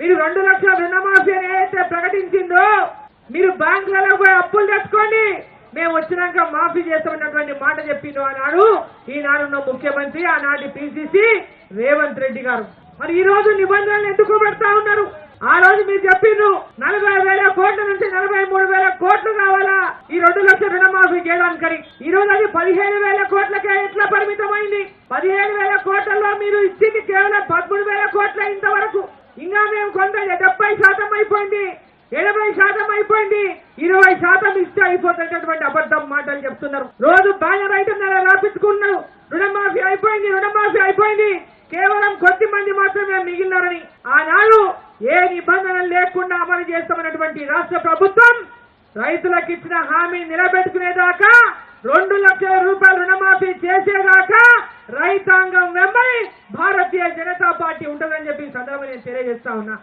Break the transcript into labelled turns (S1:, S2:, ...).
S1: మీరు రెండు లక్షల రుణమాఫీ అని ఏదైతే ప్రకటించిందో మీరు బ్యాంకులలో పోయి అప్పులు తెచ్చుకోండి. మేము వచ్చినాక మాఫీ చేస్తామన్నటువంటి మాట చెప్పిండు ఆనాడు. ఈనాడున్న ముఖ్యమంత్రి ఆనాటి పిసిసి రేవంత్ రెడ్డి గారు. మరి ఈ రోజు నిబంధనలు ఎందుకు పెడతా ఉన్నారు? ఆ రోజు మీరు చెప్పిండ్రు నలభై వేల కోట్ల నుంచి నలభై మూడు వేల కోట్లు కావాలా? ఈ రెండు లక్షల రుణమాఫీ చేయడానికి ఈ రోజు అది పదిహేను వేల కోట్లకే ఎట్లా పరిమితమైంది? పదిహేను వేల కోట్లలో మీరు ఇచ్చింది కేవలం పదమూడు వేల కోట్ల ఇంతవరకు. వంద డెబ్బై శాతం అయిపోయింది ఎనభై శాతం అయిపోయింది ఇరవై శాతం ఇస్తే అయిపోతున్నటువంటి అబద్ధం మాటలు చెప్తున్నారు. రోజు బ్యానర్ అవుతున్నారు రాపించుకున్నారు రుణమాఫీ అయిపోయింది రుణమాఫీ అయిపోయింది. కేవలం కొద్ది మంది మాత్రమే మిగిలినారని. ఆనాడు ఏ నిబంధనలు లేకుండా అమలు చేస్తామన్నటువంటి రాష్ట్ర ప్రభుత్వం రైతులకు ఇచ్చిన హామీ నిలబెట్టుకునేదాకా రెండు లక్షల రూపాయలు రుణమాఫీ చేసేదాకా రైతాంగం వెంబడి భారతీయ జనతా పార్టీ ఉంటుందని చెప్పి సందర్భంగా నేను తెలియజేస్తా ఉన్నా.